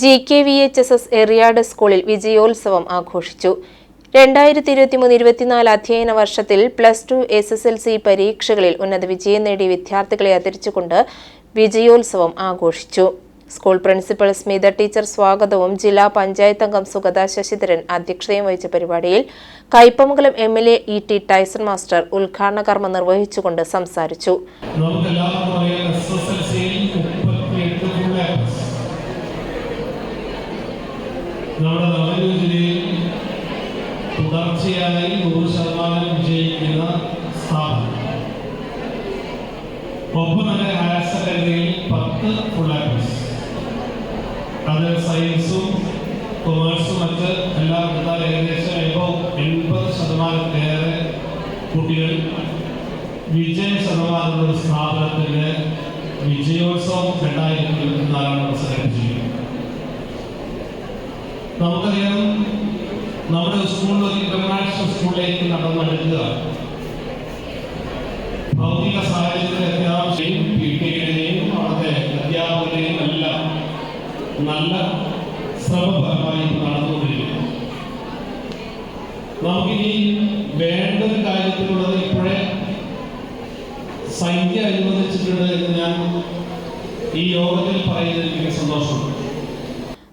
G K V H S S Eriyad സ്കൂളിൽ വിജയോത്സവം ആഘോഷിച്ചു. രണ്ടായിരത്തി ഇരുപത്തിമൂന്ന് ഇരുപത്തിനാല് അധ്യയന വർഷത്തിൽ plus two S S L C പരീക്ഷകളിൽ ഉന്നത വിജയം നേടിയ വിദ്യാർത്ഥികളെ അതിരിച്ചുകൊണ്ട് വിജയോത്സവം ആഘോഷിച്ചു. സ്കൂൾ പ്രിൻസിപ്പൽ സ്മിത ടീച്ചർ സ്വാഗതവും ജില്ലാ പഞ്ചായത്ത് അംഗം സുഗത ശശിധരൻ അധ്യക്ഷതയും വഹിച്ച പരിപാടിയിൽ Kaipamangalam M L A E T Tyson master ഉദ്ഘാടന കർമ്മം നിർവഹിച്ചുകൊണ്ട് സംസാരിച്ചു. നമ്മുടെ ജില്ലയിൽ തുടർച്ചയായി നൂറ് ശതമാനം വിജയിക്കുന്ന സ്ഥാപനം. ഒപ്പം തന്നെ ഹയർ സെക്കൻഡറിയിൽ പത്ത് ഫുൾ അത് സയൻസും കൊമേഴ്സും മറ്റ് എല്ലാം എടുത്താൽ ഏകദേശം ഇപ്പോൾ എൺപത് ശതമാനത്തിലേറെ കുട്ടികൾ വിജയ ശതമാനം ഒരു സ്ഥാപനത്തിന്റെ വിജയോത്സവം രണ്ടായിരത്തി ഇരുപത്തിനാലാണ് സംഘടിപ്പിച്ചിരിക്കുന്നത് നമുക്കറിയാം നമ്മുടെ സ്കൂളിൽ ഒരു ഇന്റർനാഷണൽ സ്കൂളിലേക്ക് നടന്നെടുക്കുക ഭൗതിക ടിയുടെയും അവിടുത്തെ അധ്യാപകരെയും എല്ലാം നല്ല ശ്രമപരമായി നടന്നുകൊണ്ടിരിക്കുന്നു. നമുക്കിനി വേണ്ട ഒരു കാര്യത്തിലുള്ളത് ഇപ്പോഴേ സംഖ്യ അനുവദിച്ചിട്ടുണ്ട് എന്ന് ഞാൻ ഈ യോഗത്തിൽ പറയുന്നതിൽ എനിക്ക് സന്തോഷമുണ്ട്.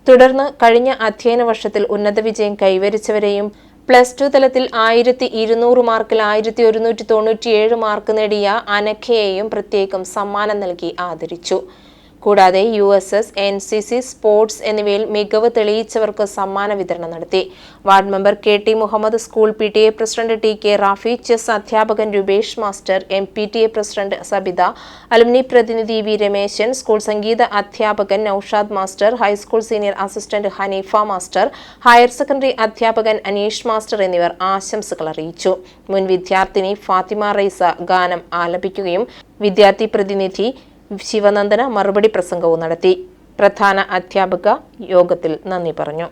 തുടർന്ന് കഴിഞ്ഞ അധ്യയന വർഷത്തിൽ ഉന്നത വിജയം കൈവരിച്ചവരെയും പ്ലസ് ടു തലത്തിൽ ആയിരത്തി ഇരുന്നൂറ് മാർക്കിൽ ആയിരത്തി ഒരുന്നൂറ്റി തൊണ്ണൂറ്റിയേഴ് മാർക്ക് നേടിയ അനഖയെയും പ്രത്യേകം സമ്മാനം നൽകി ആദരിച്ചു. കൂടാതെ U S S N C C sports എന്നിവയിൽ മികവ് തെളിയിച്ചവർക്ക് സമ്മാന വിതരണം നടത്തി. Ward member K T Muhammad school P T A president T K Rafi chess അധ്യാപകൻ Rupesh master M P T A president Sabitha alumni പ്രതിനിധി വി രമേശൻ സ്കൂൾ സംഗീത അധ്യാപകൻ Naushad master high school senior assistant Hanifa master higher secondary അധ്യാപകൻ Aneesh master എന്നിവർ ആശംസകൾ അറിയിച്ചു. മുൻ വിദ്യാർത്ഥിനി ഫാത്തിമ റൈസ ഗാനം ആലപിക്കുകയും വിദ്യാർത്ഥി പ്രതിനിധി ശിവനന്ദന മറുപടി പ്രസംഗവും നടത്തി. പ്രധാന അധ്യാപക യോഗത്തിൽ നന്ദി പറഞ്ഞു.